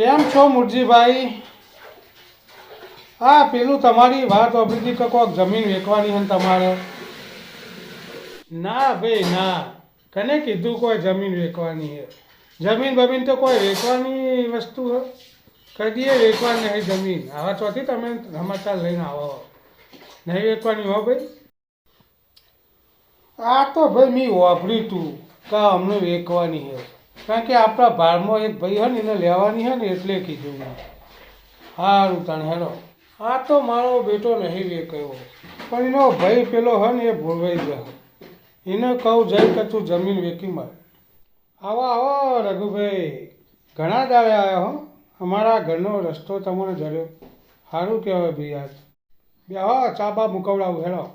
કેમ છો મુરજીભાઈ? હા, પેલું તમારી વાત અભિજી કે કોઈક જમીન વેચવાની છે તમારે. ના ભાઈ, ના. કને કીધું કોઈ જમીન વેચવાની છે જમીન બમીન તો કોઈ વેચવાની વસ્તુ છે કદીએ વેચવાની નહીં જમીન. આવા ચોથી તમે સમાચાર લઈને આવો. નહીં વેચવાની હો ભાઈ? આ તો ભાઈ મેં વાપર્યું તું. કે અમને વેચવાની છે કારણ કે આપણા ભારમાં એક ભાઈ હોય ને, એને લેવાની છે ને, એટલે કીધું સારું તણ હેરો આ તો મારો બેટો નહીં વેચાયો પણ એનો ભાઈ પેલો હે ને, એ ભૂલવાઈ ગયો. એને કહું જઈ કે તું જમીન વેકી માર. આવો આવો, રઘુભાઈ. ઘણા દાડે આવ્યા હો. અમારા ઘરનો રસ્તો તમને જર્યો સારું કહેવાય ભાઈ આજ બે, હો, ચા મુકવડાવું, હેલો.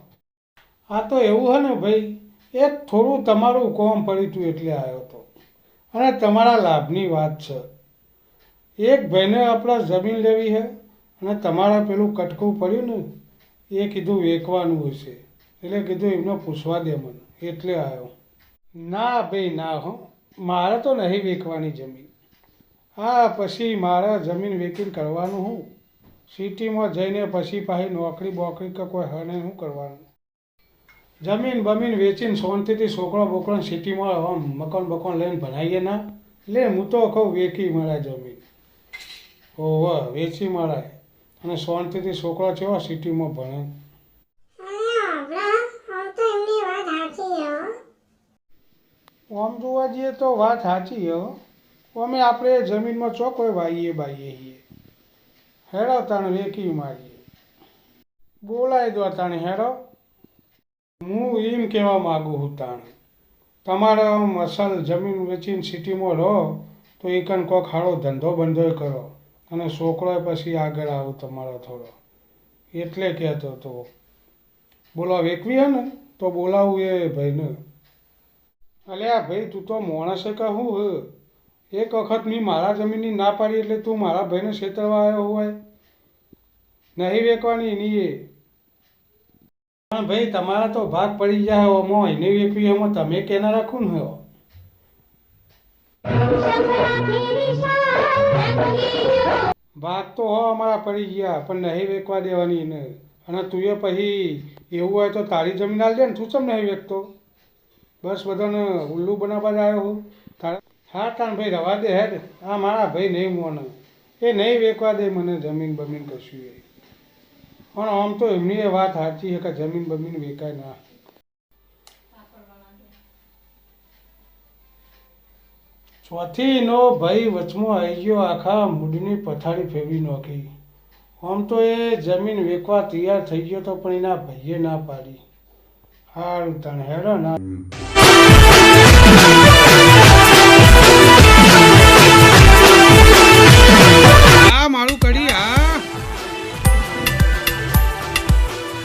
આ તો એવું હે ને ભાઈ, એક થોડું તમારું કોમ પડ્યું હતું એટલે આવ્યો હતો અને તમારા લાભની વાત છે. એક ભાઈને આપણા જમીન લેવી છે અને તમારે પેલું કટકું પડ્યું ને, એ કીધું વેચવાનું હશે. એટલે કીધું એમને પૂછવા દે મને. એટલે આવ્યો ના ભાઈ, ના હો. મારે તો નહીં વેચવાની જમીન. હા, પછી મારે જમીન વેચીને કરવાનું હું. સિટીમાં જઈને પછી પાછી નોકરી બોકરી કે કોઈ હને શું કરવાનું? જમીન બમીન વેચીને શાંતિથી છોકરો બોકરો સિટીમાં આમ મકાન બકાન લઈને ભણાવીએ ના. લે, હું તો કહું વેચી મળે જમીન. ઓહ, વેચી મળે. અને શાંતિથી છોકરા કેવા સિટીમાં ભણે. આમ જોવા જઈએ તો વાત સાચી હો. અમે આપણે જમીનમાં ચોખ્ખો વાઈએ બાઈએ હેડો તાણે વેકી મારીએ. બોલાય દો તાણે હેડો હું એમ કહેવા માગું છું, તાણ. તમારે આમ અસલ જમીન વેચીને સિટીમાં રહો, તો એ કણ કોક સારો ધંધો બંધો કરો અને છોકરો પછી આગળ આવો તમારો થોડો. એટલે કહેતો હતો. બોલો વેકવી હે ને, તો બોલાવું એ ભાઈને. અલ્યા ભાઈ, તું તો માણસે કે હું. એક વખત મેં મારા જમીનની ના પાડી એટલે તું મારા ભાઈને છેતરવા આવ્યો હોય. નહીં વેકવાની એની એ. પણ ભાઈ, તમારા તો ભાગ પડી જાય ઓમાં એને વેપી એમાં તમે કેના રાખું ને ભાગ તો હો, અમારા પડી ગયા, પણ નહીં વેકવા દેવાની એને. અને તું એ પછી એવું હોય તો તારી જમીન આલ દે ને, તું ચમ નહીં વેકતો બસ બધાને ઉલ્લુ બનાવવા જ આવ્યો હું. તારે હા તાણ ભાઈ, રવા દે, હેડ. હા મારા ભાઈ નહીં મોને. એ નહીં વેકવા દે મને જમીન બમીન કશું એ. પણ આમ તો એમની એ વાત સાચી છે કે જમીન બમીન વેચાય ના. ચોથી નો ભાઈ વચમાં આવી ગયો, આખા મૂડની પથારી ફેરવી નાખી. આમ તો એ જમીન વેચવા તૈયાર થઈ ગયો તો પણ એના ભાઈએ ના પાડી. સારું તણ, હેડો ના.